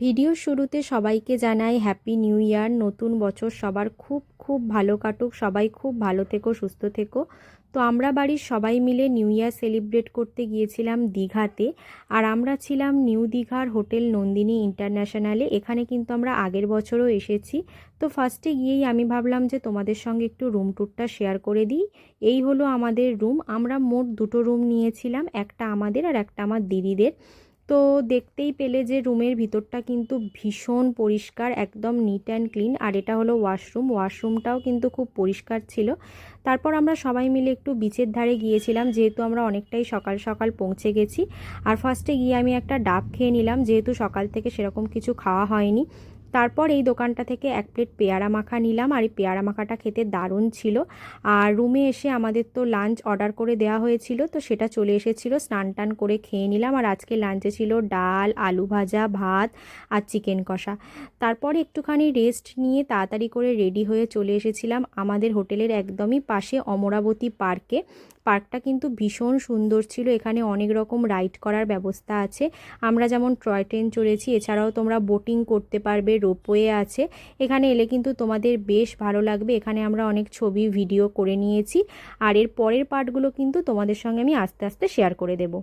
ভিডিওর শুরুতে সবাইকে জানাই হ্যাপি নিউ ইয়ার। নতুন বছর সবার খুব খুব ভালো কাটুক। সবাই খুব ভালো থেকো, সুস্থ থেকো। তো আমরা বাড়ির সবাই মিলে নিউ ইয়ার সেলিব্রেট করতে গিয়েছিলাম দীঘাতে। আর আমরা ছিলাম নিউ দীঘার হোটেল নন্দিনী ইন্টারন্যাশনালে। এখানে কিন্তু আমরা আগের বছরও এসেছি। তো ফার্স্টে গিয়েই আমি ভাবলাম যে তোমাদের সঙ্গে একটু রুম ট্যুরটা শেয়ার করে দিই। এই হলো আমাদের রুম আমরা মোট দুটো রুম নিয়েছিলাম। একটা আমাদের আর একটা আমার দিদিদের। তো দেখতেই পেলে যে রুমের ভিতরটা কিন্তু ভীষণ পরিষ্কার, একদম নিট অ্যান্ড ক্লিন আর এটা হলো ওয়াশরুম ওয়াশরুমটাও কিন্তু খুব পরিষ্কার ছিল। তারপর আমরা সবাই মিলে একটু বিচের ধারে গিয়েছিলাম, যেহেতু আমরা অনেকটাই সকাল সকাল পৌঁছে গেছি। আর ফার্স্টে গিয়ে আমি একটা ডাব খেয়ে নিলাম, যেহেতু সকাল থেকে সেরকম কিছু খাওয়া হয়নি। তারপর এই দোকানটা থেকে এক প্লেট পেয়ারা মাখা নিলাম। আর এই পেয়ারা মাখাটা খেতে দারুণ ছিল। আর রুমে এসে আমাদের তো লাঞ্চ অর্ডার করে দেওয়া হয়েছিল। তো সেটা চলে এসেছিল, স্নান টান করে খেয়ে নিলাম। আর আজকে লাঞ্চে ছিল ডাল, আলু ভাজা, ভাত আর চিকেন কষা। তারপর একটুখানি রেস্ট নিয়ে তাড়াতাড়ি করে রেডি হয়ে চলে এসেছিলাম আমাদের হোটেলের একদমই পাশে অমরাবতী পার্কে। পার্কটা কিন্তু ভীষণ সুন্দর ছিল। এখানে অনেক রকম রাইড করার ব্যবস্থা আছে। আমরা যেমন টয় ট্রেন চড়েছি, এছাড়াও তোমরা বোটিং করতে পারবে রোপওয়ে আছে। এখানে এলে কিন্তু তোমাদের বেশ ভালো লাগবে। এখানে আমরা অনেক ছবি, ভিডিও করে নিয়েছি। আর এর পরের পার্টগুলো কিন্তু তোমাদের সঙ্গে আমি আস্তে আস্তে শেয়ার করে দেবো।